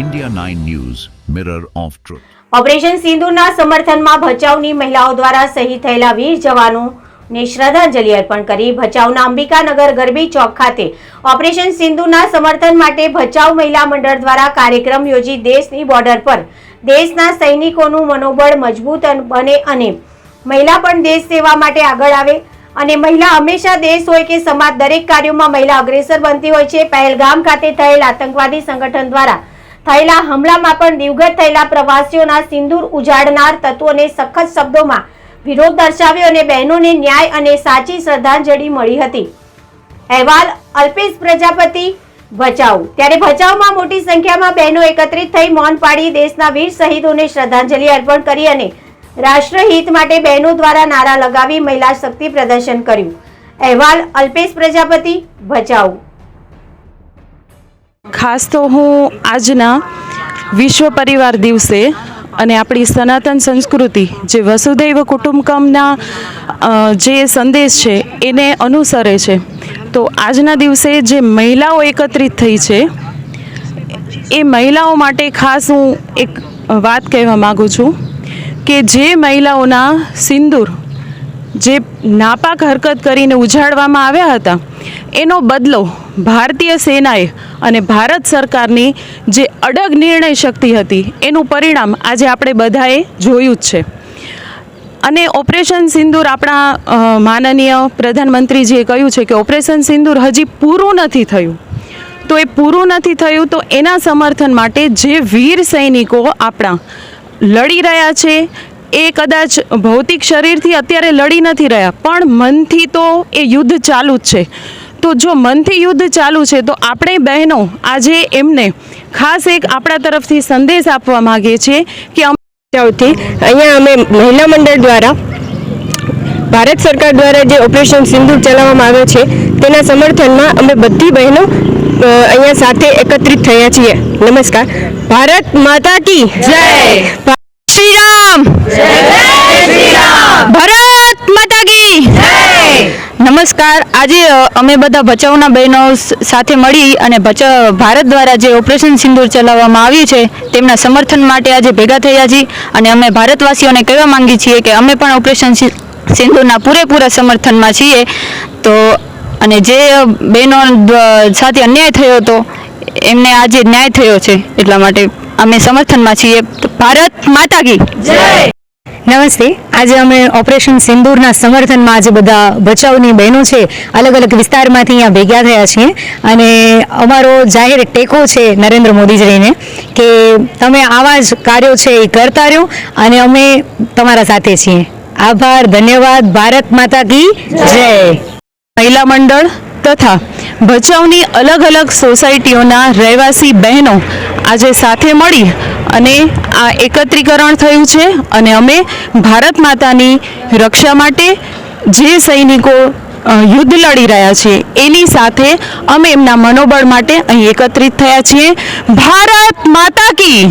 India 9 news mirror of truth operation સિંધુના સમર્થનમાં ભચાઉની મહિલાઓ દ્વારા શહીદ થયેલા વીર જવાનોને શ્રદ્ધાંજલિ અર્પણ કરી ભચાઉના અંબિકાનગર ગરબી ચોક ખાતે. ઓપરેશન સિંધુના સમર્થન માટે ભચાઉ મહિલા મંડળ દ્વારા કાર્યક્રમ યોજી દેશની બોર્ડર પર. દેશના સૈનિકોનું મનોબળ મજબૂત બને અને મહિલા પણ દેશ સેવા માટે આગળ આવે. અને મહિલા હંમેશા દેશ હોય કે સમાજ દરેક કાર્યોમાં મહિલા અગ્રેસર બનતી હોય છે. પહેલગામ ખાતે થયેલ આતંકવાદી સંગઠન દ્વારા થયેલા હમલામાં પણ દિવગત થયેલા પ્રવાસીઓના સિંદૂર ઉજાડનાર તત્વોને સખત શબ્દોમાં વિરોધ દર્શાવ્યો અને બહેનોને ન્યાય અને સાચી શ્રદ્ધાંજલિ મળી હતી. અહેવાલ અલ્પેશ પ્રજાપતિ, ભચાઉ. ત્યારે ભચાઉમાં મોટી સંખ્યામાં બહેનો એકત્રિત થઈ મૌન પાડી દેશના વીર શહીદોને શ્રદ્ધાંજલિ અર્પણ કરી અને રાષ્ટ્રહિત માટે બહેનો દ્વારા નારા લગાવી મહિલા શક્તિ પ્રદર્શન કર્યું. અહેવાલ અલ્પેશ પ્રજાપતિ, ભચાઉ. ખાસ તો હું આજના વિશ્વ પરિવાર દિવસે અને આપણી સનાતન સંસ્કૃતિ જે વસુદૈવ કુટુંબકમના જે સંદેશ છે એને અનુસરે છે. તો આજના દિવસે જે મહિલાઓ એકત્રિત થઈ છે, એ મહિલાઓ માટે ખાસ હું એક વાત કહેવા માગું છું કે જે મહિલાઓના સિંદૂર જે નાપાક હરકત કરીને ઉજાડવામાં આવ્યા હતા, એનો બદલો ભારતીય સેનાએ અને ભારત સરકારની જે અડગ નિર્ણય શક્તિ હતી, એનું પરિણામ આજે આપણે બધાએ જોયું જ છે. અને ઓપરેશન સિંદૂર આપણા માનનીય પ્રધાનમંત્રીજીએ કહ્યું છે કે ઓપરેશન સિંદૂર હજી પૂરું નથી થયું. તો એ પૂરું નથી થયું તો એના સમર્થન માટે જે વીર સૈનિકો આપણા લડી રહ્યા છે, એ કદાચ ભૌતિક શરીરથી અત્યારે લડી નથી રહ્યા, પણ મનથી તો એ યુદ્ધ ચાલુ જ છે. તો જો મનથી યુદ્ધ ચાલુ છે તો આપણે બહેનો આજે એમને ખાસ એક આપણા તરફથી સંદેશ આપવા માગીએ છીએ કે અમે અહીંયા અમે મહિલા મંડળ દ્વારા ભારત સરકાર દ્વારા જે ઓપરેશન સિંદૂર ચલાવવામાં આવ્યો છે તેના સમર્થનમાં અમે બધી બહેનો અહીંયા સાથે એકત્રિત થયા છીએ. નમસ્કાર. ભારત માતા કી જય. શ્રી રામ. કી નમસ્કાર. આજે અમે બધા ભચાઉના બહેનો સાથે મળી અને ભારત દ્વારા જે ઓપરેશન સિંદૂર ચલાવવામાં આવ્યું છે, તેમના સમર્થન માટે આજે ભેગા થયા છીએ અને અમે ભારતવાસીઓને કહેવા માંગીએ છીએ કે અમે પણ ઓપરેશન સિંદૂરના પૂરેપૂરા સમર્થનમાં છીએ. તો, અને જે બહેનો સાથે અન્યાય થયો હતો, એમને આજે ન્યાય થયો છે એટલા માટે અમે સમર્થનમાં છીએ. ભારત માતા કી. નમસ્તે. આજે અમે ઓપરેશન સિંદૂરના સમર્થનમાં આજે બધા બચાવની બહેનો છે અલગ અલગ વિસ્તારમાંથી અહીંયા ભેગા થયા છીએ. અને અમારો જાહેર ટેકો છે નરેન્દ્ર મોદીજીને કે તમે આવા જ કાર્યો છે એ કરતા રહ્યો અને અમે તમારા સાથે છીએ. આભાર, ધન્યવાદ. ભારત માતા કી જય. મહિલા મંડળ તથા ભચાઉની અલગ અલગ સોસાયટીઓના રહેવાસી બહેનો આજે સાથે મળી અને આ એકત્રીકરણ થયું છે અને અમે ભારત માતાની રક્ષા માટે જે સૈનિકો યુદ્ધ લડી રહ્યા છે, એની સાથે અમે એમના મનોબળ માટે અહીં એકત્રિત થયા છીએ. ભારત માતા કી